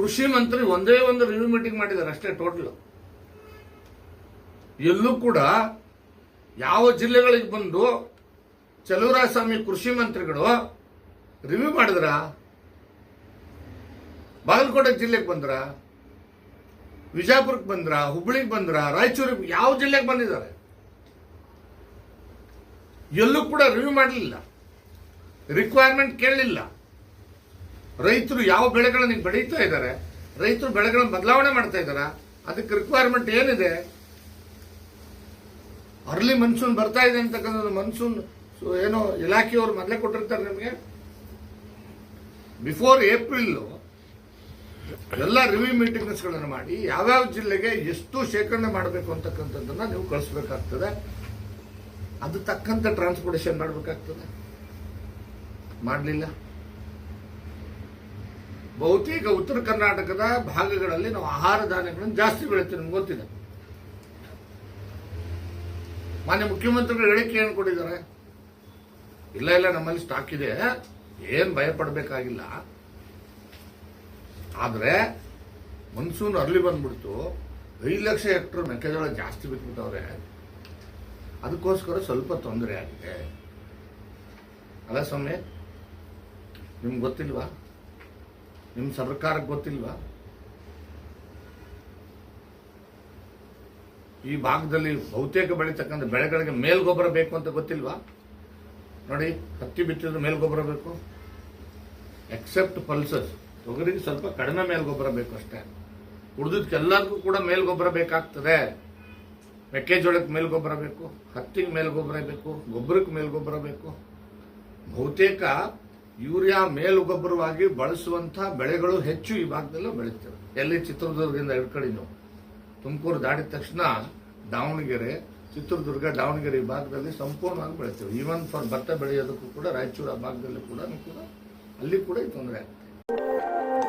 ಕೃಷಿ ಮಂತ್ರಿ ಒಂದೇ ಒಂದು ರಿವ್ಯೂ ಮೀಟಿಂಗ್ ಮಾಡಿದ್ದಾರೆ ಅಷ್ಟೇ ಟೋಟಲ್ ಎಲ್ಲೂ ಕೂಡ ಯಾವ ಜಿಲ್ಲೆಗಳಿಗೆ ಬಂದು ಚಲುವರಾಯಸ್ವಾಮಿ ಕೃಷಿ ಮಂತ್ರಿಗಳು ರಿವ್ಯೂ ಮಾಡಿದ್ರ, ಬಾಗಲಕೋಟೆ ಜಿಲ್ಲೆಗೆ ಬಂದ್ರ, ವಿಜಾಪುರಕ್ಕೆ ಬಂದ್ರ, ಹುಬ್ಬಳ್ಳಿಗೆ ಬಂದ್ರ, ರಾಯಚೂರಿಗೆ ಯಾವ ಜಿಲ್ಲೆಗೆ ಬಂದಿದ್ದಾರೆ? ಎಲ್ಲೂ ಕೂಡ ರಿವ್ಯೂ ಮಾಡಲಿಲ್ಲ. ರಿಕ್ವೈರ್ಮೆಂಟ್ ಕೇಳಲಿಲ್ಲ. ರೈತರು ಯಾವ ಬೆಳೆಗಳನ್ನ ಬೆಳೀತಾ ಇದ್ದಾರೆ ರೈತರು ಬೆಳೆಗಳನ್ನ ಬದಲಾವಣೆ ಮಾಡ್ತಾ ಇದ್ದಾರ ಅದಕ್ಕೆ ರಿಕ್ವೈರ್ಮೆಂಟ್ ಏನಿದೆ? ಅರ್ಲಿ ಮನ್ಸೂನ್ ಬರ್ತಾ ಇದೆ ಅಂತಕ್ಕಂಥ ಮನ್ಸೂನ್ ಏನೋ ಇಲಾಖೆಯವರು ಮೊದಲೇ ಕೊಟ್ಟಿರ್ತಾರೆ ನಿಮಗೆ? ಬಿಫೋರ್ ಏಪ್ರಿಲ್ ಎಲ್ಲ ರಿವ್ಯೂ ಮೀಟಿಂಗ್ಸ್ಗಳನ್ನು ಮಾಡಿ ಯಾವ್ಯಾವ ಜಿಲ್ಲೆಗೆ ಎಷ್ಟು ಶೇಖರಣೆ ಮಾಡಬೇಕು ಅಂತಕ್ಕಂಥದ್ದನ್ನ ನೀವು ಕಳಿಸ್ಬೇಕಾಗ್ತದೆ. ಅದು ತಕ್ಕಂತ ಟ್ರಾನ್ಸ್ಪೋರ್ಟೇಷನ್ ಮಾಡಬೇಕಾಗ್ತದೆ. ಮಾಡಲಿಲ್ಲ? ಬಹುತೇಕ ಉತ್ತರ ಕರ್ನಾಟಕದ ಭಾಗಗಳಲ್ಲಿ ನಾವು ಆಹಾರ ಧಾನ್ಯಗಳನ್ನು ಜಾಸ್ತಿ ಬೆಳಿತೀವಿ ನಿಮ್ಗೆ ಗೊತ್ತಿದೆ ಮಾನ್ಯ ಮುಖ್ಯಮಂತ್ರಿಗಳು ಹೇಳಿಕೆ ಏನು ಕೊಟ್ಟಿದ್ದಾರೆ. ಇಲ್ಲ ಇಲ್ಲ, ನಮ್ಮಲ್ಲಿ ಸ್ಟಾಕ್ ಇದೆ. ಏನು ಭಯಪಡಬೇಕಾಗಿಲ್ಲ. ಆದರೆ ಮನ್ಸೂನ್ ಅರ್ಲಿ ಬಂದ್ಬಿಡ್ತು. ಐದು ಲಕ್ಷ ಹೆಕ್ಟರ್ ಮೆಕ್ಕೆಜೋಳ ಜಾಸ್ತಿ ಬಿಟ್ಬಿಟ್ಟವ್ರೆ ಅದಕ್ಕೋಸ್ಕರ ಸ್ವಲ್ಪ ತೊಂದರೆ ಆಗಿದೆ. ಅಲ್ಲ ಸ್ವಾಮಿ, ನಿಮ್ಗೆ ಗೊತ್ತಿಲ್ವಾ? ನಿಮ್ಮ ಸರ್ಕಾರಕ್ಕೆ ಗೊತ್ತಿಲ್ವಾ? ಈ ಭಾಗದಲ್ಲಿ ಬಹುತೇಕ ಬೆಳೀತಕ್ಕಂಥ ಬೆಳೆಗಳಿಗೆ ಮೇಲ್ಗೊಬ್ಬರ ಬೇಕು ಅಂತ ಗೊತ್ತಿಲ್ವಾ? ನೋಡಿ, ಹತ್ತಿ ಬಿತ್ತಿದ್ರೆ ಮೇಲ್ಗೊಬ್ಬರ ಬೇಕು. ಎಕ್ಸೆಪ್ಟ್ ಪಲ್ಸಸ್ ತೊಗರಿಗೆ ಸ್ವಲ್ಪ ಕಡಿಮೆ ಮೇಲ್ಗೊಬ್ಬರ ಬೇಕು ಅಷ್ಟೇ. ಉಳಿದಕ್ಕೆಲ್ಲರಿಗೂ ಕೂಡ ಮೇಲ್ಗೊಬ್ಬರ ಬೇಕಾಗ್ತದೆ. ಮೆಕ್ಕೆಜೋಳಕ್ಕೆ ಮೇಲ್ಗೊಬ್ಬರ ಬೇಕು, ಹತ್ತಿಗೆ ಮೇಲ್ಗೊಬ್ಬರ ಬೇಕು, ಗೊಬ್ಬರಕ್ಕೆ ಮೇಲ್ಗೊಬ್ಬರ ಬೇಕು. ಬಹುತೇಕ ಯೂರಿಯಾ ಮೇಲುಗೊಬ್ಬರವಾಗಿ ಬಳಸುವಂಥ ಬೆಳೆಗಳು ಹೆಚ್ಚು ಈ ಭಾಗದಲ್ಲೂ ಬೆಳೀತವೆ. ಎಲ್ಲಿ? ಚಿತ್ರದುರ್ಗದಿಂದ ಹಿಡ್ಕೊಳ್ಳಿ ನೀವು ತುಮಕೂರು ದಾಟಿದ ತಕ್ಷಣ ದಾವಣಗೆರೆ, ಚಿತ್ರದುರ್ಗ, ದಾವಣಗೆರೆ ಈ ಭಾಗದಲ್ಲಿ ಸಂಪೂರ್ಣವಾಗಿ ಬೆಳಿತೇವೆ. ಈವನ್ ಫಾರ್ ಭತ್ತ ಬೆಳೆಯೋದಕ್ಕೂ ಕೂಡ, ರಾಯಚೂರು ಆ ಭಾಗದಲ್ಲಿ ಕೂಡ ಅಲ್ಲಿ ಕೂಡ ಈ ತೊಂದರೆ ಆಗುತ್ತೆ